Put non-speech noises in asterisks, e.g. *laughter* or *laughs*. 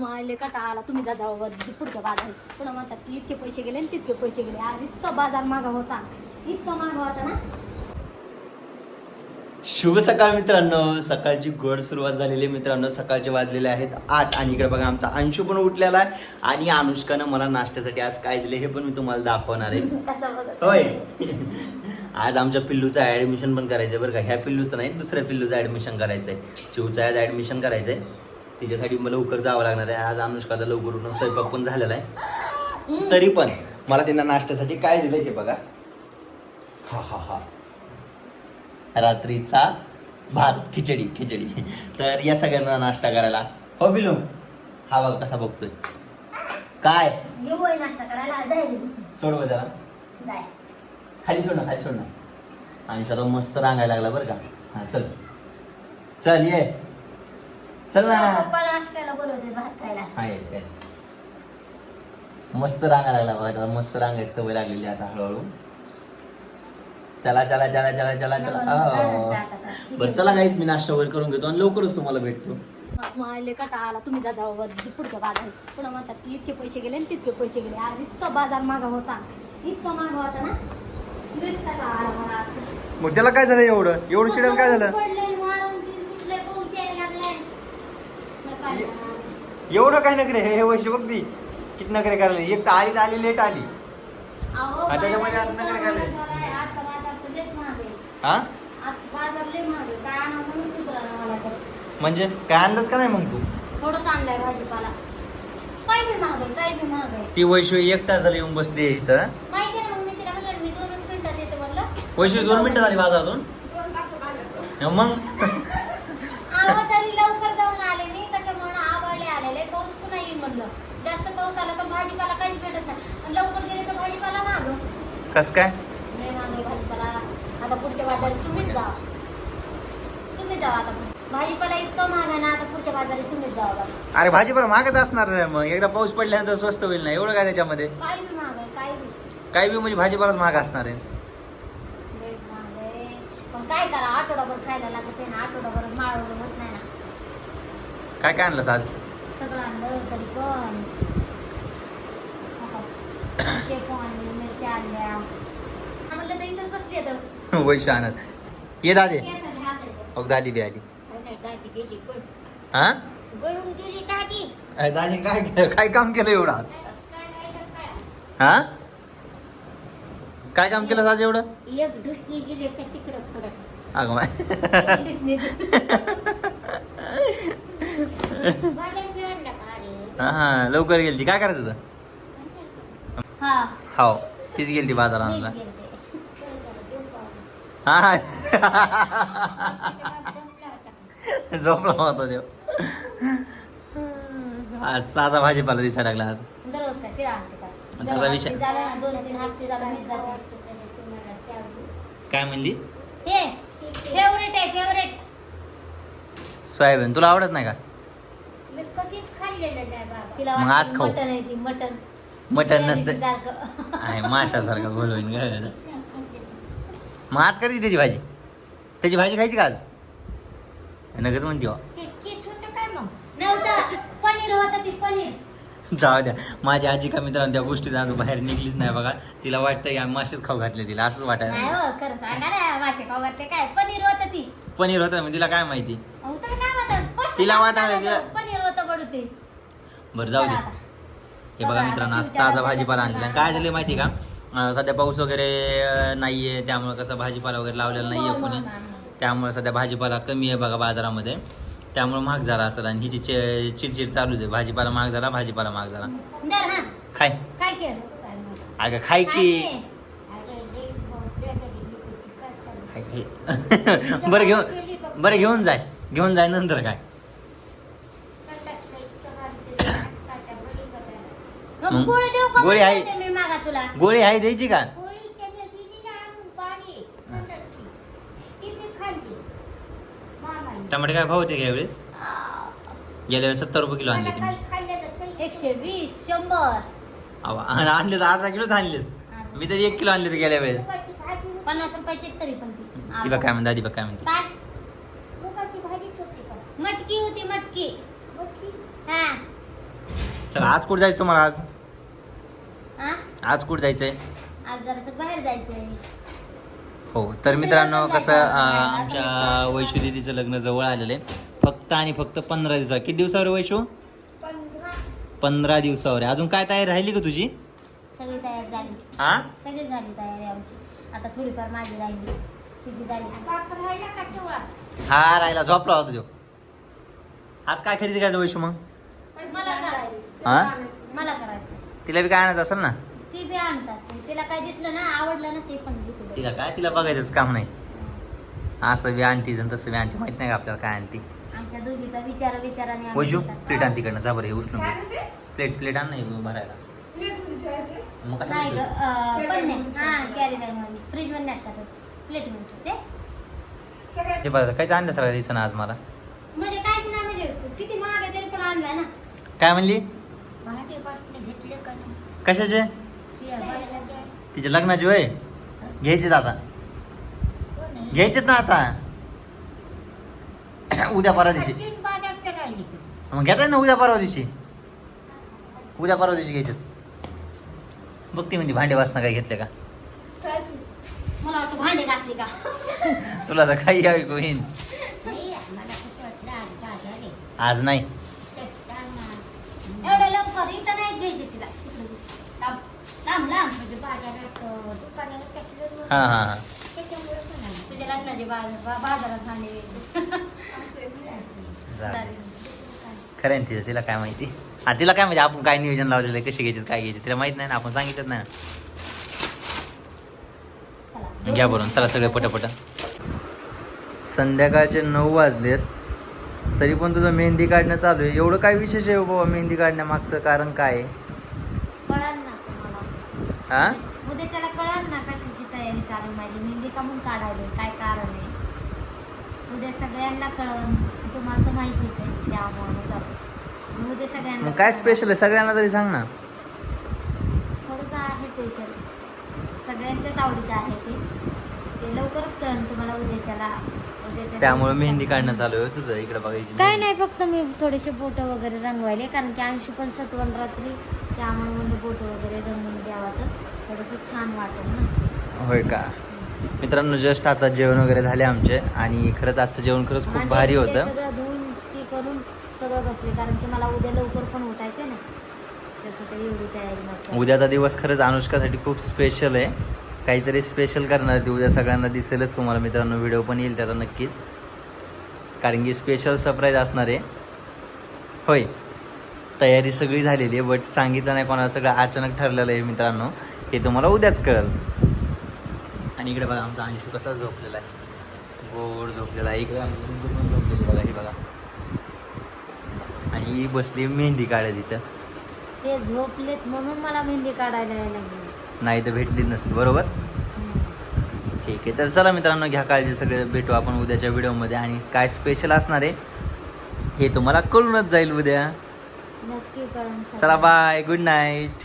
मायले कटा आला तुम्ही जा जाऊ वर- पुढच्या बाजारात पुन्हा म्हणतात की इतके पैसे गेले आणि तितके पैसे गेले. आज इतका बाजार मागा होता. इतका मागा होता ना? शुभ सकाळ मित्रांनो. सकाळची गोड सुरुवात झालेली आहे मित्रांनो. सकाळचे वाजलेले आहेत आठ आणि इकडे बघा आमचा अंशू पण उठलेला आहे आणि अनुष्कानं मला नाश्त्यासाठी आज काय दिले हे पण मी तुम्हाला दाखवणार आहे. *laughs* होय. *laughs* आज आमच्या पिल्लूचं ऍडमिशन पण करायचं आहे बरं का. ह्या पिल्लूचं नाही दुसऱ्या पिल्लूचं ऍडमिशन करायचं आहे चिवचं आज ऍडमिशन करायचं आहे तिच्यासाठी मला लवकर जावं लागणार आहे. आज अनुष्काचा लवकर उठून स्वयंपाक पण झालेला आहे. तरी पण मला त्यांना नाश्त्यासाठी काय दिलं हे बघा. हा हा हा. रात्रीचा भात खिचडी खिचडी. तर या सगळ्यांना नाश्ता करायला. हो बिलू हा बघ कसा बघतोय. काय? नाश्ता करायला. सोडव त्याला जाय. खाली सोड ना खाली सोड ना. आणि मस्त रांगायला लागला बरं का. हा चल. चल ये. चल. ना पप्पा नाश्त्याला बोलवते भात खायला. हा ये ये. मस्त रांगायला लागला बघा त्याला मस्त रांगायची सवय लागलेली आता हळूहळू. चला चला चला चला चला चला. बरं चला काहीच मी नाश्ता वगैरे करून घेतो आणि लवकरच तुम्हाला भेटतो. मायले कटा आला. तुम्ही जा जाऊ वर- पुढच्या बाजारात. पुन्हा म्हणतात की इतके पैसे गेले आणि तितके पैसे गेले. आज इतका बाजार मागा होता. इतका मागा होता ना. मग त्याला काय झालं एवढं? एवढं चिडल काय झालं पडले, मारून तीन सुटले, पाऊस यायला लागलाय. मला पाणी आलं. एवढं काय नकरे हे वर्ष बघ ती. किती नकरे करायला? एक तर आली तर आली लेट आली. अहो, हा, त्याच्यामध्ये बाजार असं नका इतका करायला. महाग झालाय, आजचा बाजार तर लईच महाग आहे. हा? आज बाजार लई महाग आहे. काय आणावं म्हणून सुधराना मला तर. म्हणजे काय आणलंच का नाही मग तू? थोडंच आणलंय भाजीपाला. काय बी महाग आहे काय बी महाग आहे. ती वैश्व एक तास झाली येऊन बसली आहे इथं. माहिती आहे ना मग मी तिला म्हणलं मी दोनच मिनिटात येते म्हणलं. वैश्व दोन मिनिटं झाली बाजारातून? मग? अहो तरी लवकर जाऊन आले मी कशामुळे आवडले आलेले पाऊस पुन्हा येईल म्हणलं जास्त पाऊस आला तर भाजीपाला काहीच भेटत नाही. आणि लवकर गेले तर भाजीपाला माग कस काय? नाही मागे भाजीपाला. आता पुढच्या बाजारात तुम्हीच जा. तुम्ही जावा आता. भाजीपाला इतकं महाग आहे ना आता पुढच्या बाजारात तुम्हीच जावा बघा अरे भाजीपाला महागच असणार रे मग. एकदा पाऊस पडल्यानंतर स्वस्त होईल ना. एवढं काय त्याच्यामध्ये? काय बी महाग आहे काय बी. म्हणजे भाजीपालाच महाग असणार आहे. लय महाग आहे. पण काय करा आठवडाभर खायला लागत आहे ना आठवडाभर माळवलं होत नाही ना. काय काय आणलंस आज? सगळं आणलं तरी पण आता शेपू आणली मिरच्या आणल्या म्हणलं तर इथंच बसली आता *laughs* आणत. ये दादे. मग दादी बी आली. हा? दादी. काय केलं? काय काम केलं एवढं आज? हा? काय काम केलं आज एवढं? अगं माय? *laughs* हा हा लवकर गेली काय करायचं हा तीच गेली बाजार आणला देऊ पाहून. हा. हा. झोपला होता देव आज ताजा भाजीपाला दिसायला लागला आज? त्याचा विषय-. काय म्हणली? हे फेवरेट आहे फेवरेट सोयाबीन. तुला आवडत नाही का? कधीच खाल्लेलं नाही मग आज खाऊ. मटन आहे ती मटन मटन नसतं. सारखं. आहे माशासारखं गोल होईन गं. मग आज कधी त्याची भाजी? त्याची भाजी खायची का आज? नगच म्हणते हो. नव्हतं. पनीर होतं ती पनीर. जाऊ द्या. माझी आजी का मित्रांनो त्या गोष्टी अजून बाहेर निघलीच नाही बघा. तिला वाटतं की आम्ही मासेच खाऊ घातले तिला. असंच नाही वाटायला हो खरं सांगा ना काय? पनीर होतं ती. पनीर होतं मग तिला काय माहिती? अहो, काय तिला वाटायला तिला- पनीर होतं बडू ते. बरं जाऊ दे बरं आता. हे बघा मित्रांनो आज ताजा भाजीपाला आणलेला आहे. काय झालं माहिती का? अं, सध्या पाऊस वगैरे अं, नाहीये त्यामुळे कसं भाजीपाला वगैरे लावलेला नाहीये कोणी. त्यामुळे सध्या भाजीपाला कमी आहे बघा बाजारामध्ये. त्यामुळे महाग झाला असेल आणि हिची चे- चिडचिड चालूच आहे. भाजीपाला महाग झाला भाजीपाला महाग झाला. दर हा. खाय. काय केलं? अगं खाय काय की. ते? खाय की. *laughs* बरं घेऊन बरं घेऊन जाय. घेऊन जाय नंतर काय मग गोळी देऊ का गोळी आहे. म्हणते मी मागा तुला. गोळी आहे द्यायची का? गोळी त्याने दिली ना आणून पाणी थंडची. ती मी खाल्ली. मामाने. टमाटे काय भाव होते का यावेळेस? गेल्या वेळेस सत्तर रुपये किलो आणले मला तुम्ही. काही. एकशे वीस शंभर. अवा, आणि आणले तर अर्धा किलोच आणलेस. मी तरी एक किलो आणले होते गेल्या वेळेस. मुगाची भाजी पन्नास रुपयाची तरी पण ती. ती बघ काय म्हणते आधी बघ काय म्हणते. काय? मुगाची भाजीच होती का? मटकी होती मटकी? हा. चला आज कुठं जायचं तुम्हाला आज? हा आज कुठं जायचंय? आज जरासं बाहेर जायचंय. हो तर मित्रांनो कसं अं. आमच्या वैशू दीदीचं लग्न जवळ आलेलं आहे. फक्त आणि फक्त पंधरा दिवसा किती दिवसावर आहे वैशू? पंधरा. दिवसावर आहे. अजून काय तयारी राहिली का तुझी? सगळी तयार झाली. हा सगळी झाली तयारी आमची. आता थोडीफार माझी राहिली. तुझी झाली. राहिला का तेव्हा? हा राहिला. झोपला होता तो. आज काय खरेदी करायचं वैशू मग? मला करायचं. हा? मला करायचं. तिला बी काय आणायचं असेल ना? ती बी आणत असते. तिला काय दिसलं ना आवडलं ना ते पण घेते तिला काय? तिला बघायचंच काम नाही. असं बी आणती आणि तसं बी आणती माहीत नाही का आपल्याला काय आणती आमच्या दोघीचा विचार विचाराने आम्ही वैशू घेत असतो. प्लेट आण तिकडनं. जा बरं हे उष्ण प्लेट प्लेट आण नाही भरायला मग कशाला नाही ग plate? अं, पण नाही. हा कॅरी बॅगमध्ये फ्रीजमध्ये नाही टाकत प्लेटमध्ये हे बघा काहीच आणलं सगळं दिसं आज मला. म्हणजे काहीच नाही म्हणजे किती महाग आहे तरी पण आणलाय ना. काय म्हणली भांडे बाटले घेतले का नाही कशाचे. तिच्या लग्नाची वय? घ्यायचेत आता? घ्यायचेत ना आता. उद्या परवा दिवशी. मग घेताय ना उद्या परवा दिवशी? उद्या परवा दिवशी घ्यायचेत. बघ ती म्हणजे भांडे वासना काय घेतले का? भांडे का? तुला तर काही कसं वाटलं आज नाही. एवढं लवकर इथं नाही घ्यायची तिला लांब लांब लांब म्हणजे बाजारात अं, दुकानावर टाकलं हा हा हा. त्याच्यामुळे पण आहे. तुझ्या लग्नाचे बाजार बा- बाजारात झाले. झालं. खरं आहे ना तिचं तिला काय माहिती? हा तिला काय माहिती आपण काय नियोजन लावलेलं आहे कसे घ्यायचे काय घ्यायचे तिला माहीत नाही ना आपण सांगितलं नाही ना. चला. घ्या बरून चला सगळे पटापट. संध्याकाळचे नऊ वाजलेत. तरी पण तुझं मेहंदी काढणं चालू आहे. एवढं काय विशेष आहे हो बाबा मेहंदी काढण्यामागचं? कारण काय आहे? ना कळाल ना कशाची तयारी चालू आहे माझी. मेहंदी का म्हणून काढायला. काय कारण आहे? उद्या सगळ्यांना तुम्हाला तर माहितीच आहे. त्यामुळे उद्या सगळ्यांना मग काय स्पेशल आहे? सगळ्यांना तरी सांग ना. थोडंसं आहे स्पेशल सगळ्यांच्याच आवडीचं आहे ते. ते लवकरच कळण तुम्हाला उद्याच्याला. उद्याच्या त्यामुळे मेहंदी. काढणं चालू आहे तुझं इकडे बघायची काय. नाही फक्त मी थोडेसे बोटं वगैरे रंगवायले कारण की अंशू पण सत्वन रात्री त्यामुळे म्हणलं बोटं वगैरे रंगून द्यावा तर थोडंसं छान वाटेल ना. होय का? मित्रांनो जस्ट आता जेवण वगैरे झाले आमचे आणि खरंच आजचं जेवण खरंच खूप भारी होतं. सगळं धुवून ती करून सगळं बसले कारण की मला उद्या लवकर पण उठायचंय ना. काही एवढी तयारी उद्याचा दिवस खरंच अनुष्कासाठी खूप स्पेशल आहे. काहीतरी स्पेशल करणार ते ती उद्या सगळ्यांना दिसेलच तुम्हाला. मित्रांनो व्हिडिओ पण येईल त्याचा नक्कीच. कारण की स्पेशल सरप्राईज असणार आहे. होय. तयारी सगळी झालेली आहे बट सांगितलं नाही कोणाला. सगळं अचानक ठरलेलं आहे मित्रांनो. हे तुम्हाला उद्याच कळेल. आणि इकडे बघा आमचा अंशू कसा झोपलेला आहे. गोड झोपलेला आहे. इकडे पण झोपलेली बघा ही बघा. आणि ही बसली मेहंदी काढायला तिथं ते झोपलेत म्हणून मला मेहंदी काढायला यायला नाही तर भेटली नसती बरोबर? ठीक आहे तर चला मित्रांनो घ्या काळजी सगळे भेटू आपण उद्याच्या व्हिडिओमध्ये. आणि काय स्पेशल असणार आहे हे तुम्हाला कळूनच जाईल उद्या. चला बाय गुड नाईट